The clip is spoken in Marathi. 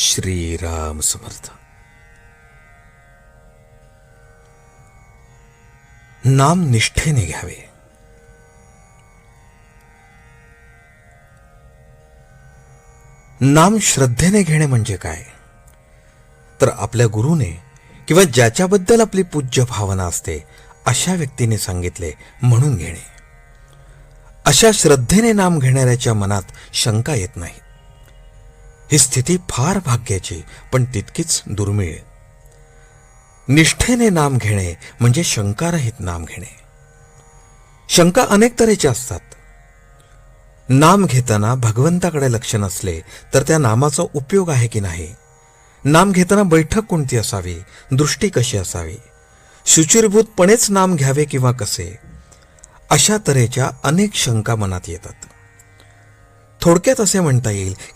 श्रीराम समर्थ. नाम निष्ठेने घ्यावे. नाम श्रद्धेने घेणे म्हणजे काय? तर आपल्या गुरुने किंवा ज्याच्याबद्दल आपली पूज्य भावना असते अशा व्यक्तीने सांगितले म्हणून घेणे. अशा श्रद्धेने नाम घेणाऱ्याच्या मनात शंका येत नाही. ही स्थिती फार भाग्याची पण तितकीच दुर्मिळ. निष्ठेने नाम घेणे म्हणजे शंकारहित नाम घेणे. शंका अनेक तऱ्हेच्या असतात. नाम घेताना भगवंताकडे लक्ष नसले तर त्या नामाचा उपयोग आहे की नाही? नाम घेताना बैठक कोणती असावी? दृष्टी कशी असावी? शुचिरभूतपणेच नाम घ्यावे किंवा कसे? अशा तऱ्हेच्या अनेक शंका मनात येतात. थोडक्यात असे म्हणता येईल की